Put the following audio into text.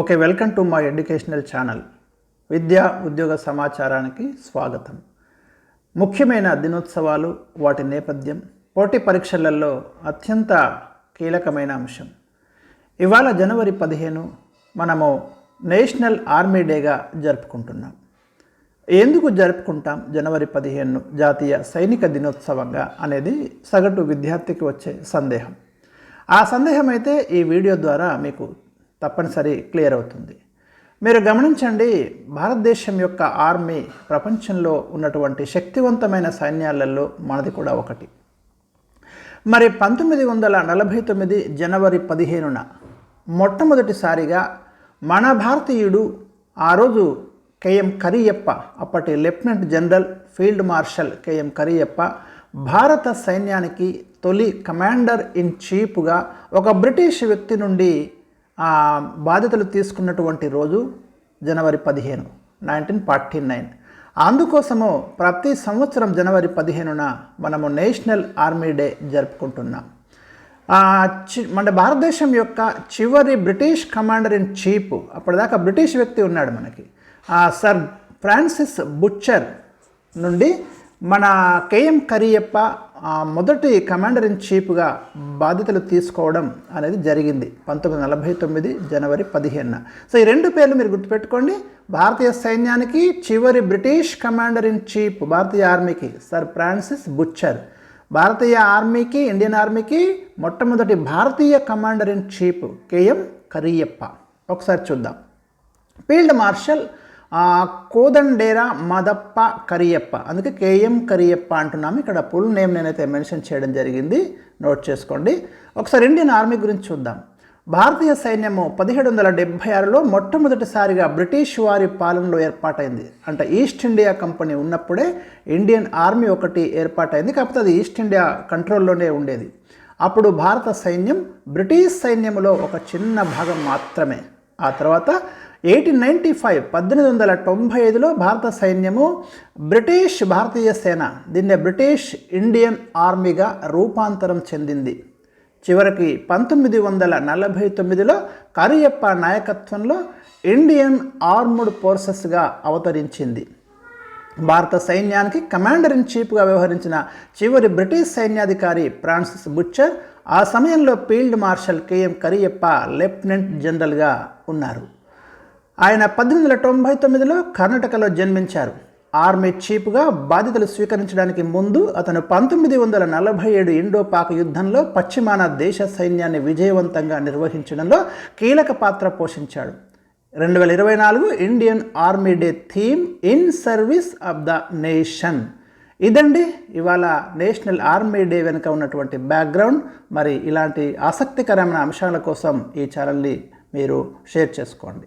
Okay welcome to my educational channel. విద్యా ఉద్యోగ సమాచారానికి స్వాగతం. ముఖ్యమైన దినోత్సవాలు వాటి నేపథ్యం పోటీ పరీక్షలలో అత్యంత కీలకమైన అంశం. ఇవాళ జనవరి పదిహేను మనము నేషనల్ ఆర్మీ డేగా జరుపుకుంటున్నాం. ఎందుకు జరుపుకుంటాం జనవరి పదిహేను జాతీయ సైనిక దినోత్సవంగా అనేది సగటు విద్యార్థికి వచ్చే సందేహం. ఆ సందేహం అయితే ఈ వీడియో ద్వారా మీకు తప్పనిసరి క్లియర్ అవుతుంది. మీరు గమనించండి భారతదేశం యొక్క ఆర్మీ ప్రపంచంలో ఉన్నటువంటి శక్తివంతమైన సైన్యాలలో మనది కూడా ఒకటి. మరి పంతొమ్మిది వందల నలభై తొమ్మిది జనవరి పదిహేనున మొట్టమొదటిసారిగా మన భారతీయుడు ఆ రోజు కెఎం కరియప్ప అప్పటి lieutenant general field marshal KM Kariappa భారత సైన్యానికి తొలి కమాండర్ ఇన్ చీఫ్గా ఒక బ్రిటిష్ వ్యక్తి నుండి బాధ్యతలు తీసుకున్నటువంటి రోజు జనవరి పదిహేను నైన్టీన్ ఫార్టీ నైన్ అందుకోసము ప్రతి సంవత్సరం జనవరి పదిహేనున మనము నేషనల్ ఆర్మీ డే జరుపుకుంటున్నాం. చి- మన భారతదేశం యొక్క చివరి బ్రిటిష్ కమాండర్ ఇన్ చీఫ్ అప్పటిదాకా బ్రిటిష్ వ్యక్తి ఉన్నాడు మనకి. సర్ ఫ్రాన్సిస్ బుచ్చర్ నుండి మన కేఎం కరియప్ప మొదటి కమాండర్ ఇన్ చీఫ్గా బాధ్యతలు తీసుకోవడం అనేది జరిగింది పంతొమ్మిది నలభై తొమ్మిది జనవరి పదిహేనున. సో ఈ రెండు పేర్లు మీరు గుర్తుపెట్టుకోండి. భారతీయ సైన్యానికి చివరి బ్రిటిష్ కమాండర్ ఇన్ చీఫ్ భారతీయ ఆర్మీకి సర్ ఫ్రాన్సిస్ బుచ్చర్. భారతీయ ఆర్మీకి ఇండియన్ ఆర్మీకి మొట్టమొదటి భారతీయ commander in chief KM Kariappa ఒకసారి చూద్దాం. Field marshal Kodandera Madappa Kariappa. అందుకే కేఎం కరియప్ప అంటున్నాము. ఇక్కడ ఫుల్ నేమ్ నేనైతే మెన్షన్ చేయడం జరిగింది. నోట్ చేసుకోండి. ఒకసారి ఇండియన్ ఆర్మీ గురించి చూద్దాం. భారతీయ సైన్యము పదిహేడు వందల డెబ్భై ఆరులో మొట్టమొదటిసారిగా బ్రిటిష్ వారి పాలనలో ఏర్పాటైంది. అంటే ఈస్ట్ ఇండియా కంపెనీ ఉన్నప్పుడే ఇండియన్ ఆర్మీ ఒకటి ఏర్పాటైంది. కాకపోతే అది ఈస్ట్ ఇండియా కంట్రోల్లోనే ఉండేది. అప్పుడు భారత సైన్యం బ్రిటిష్ సైన్యములో ఒక చిన్న భాగం మాత్రమే. ఆ తర్వాత ఎయిటీన్ నైంటీ ఫైవ్ పద్దెనిమిది వందల తొంభై ఐదులో భారత సైన్యము బ్రిటిష్ భారతీయ సేన దీన్ని బ్రిటిష్ ఇండియన్ ఆర్మీగా రూపాంతరం చెందింది. చివరికి పంతొమ్మిది వందల నలభై తొమ్మిదిలో కరియప్ప నాయకత్వంలో ఇండియన్ ఆర్మ్డ్ ఫోర్సెస్గా అవతరించింది. భారత సైన్యానికి కమాండర్ ఇన్ చీఫ్గా వ్యవహరించిన చివరి బ్రిటిష్ సైన్యాధికారి ఫ్రాన్సిస్ బుచ్చర్ ఆ సమయంలో field marshal KM Kariappa lieutenant జనరల్గా ఉన్నారు. ఆయన పద్దెనిమిది వందల తొంభై తొమ్మిదిలో కర్ణాటకలో జన్మించారు. ఆర్మీ చీఫ్గా బాధ్యతలు స్వీకరించడానికి ముందు అతను పంతొమ్మిది వందల నలభై ఏడు ఇండో పాక్ యుద్ధంలో పశ్చిమాన దేశ సైన్యాన్ని విజయవంతంగా నిర్వహించడంలో కీలక పాత్ర పోషించాడు. రెండు వేల ఇరవై నాలుగు Indian army day theme in service of the nation. ఇదండి ఇవాళ నేషనల్ ఆర్మీ డే వెనుక ఉన్నటువంటి బ్యాక్గ్రౌండ్. మరి ఇలాంటి ఆసక్తికరమైన అంశాల కోసం ఈ ఛానల్ని మీరు షేర్ చేసుకోండి.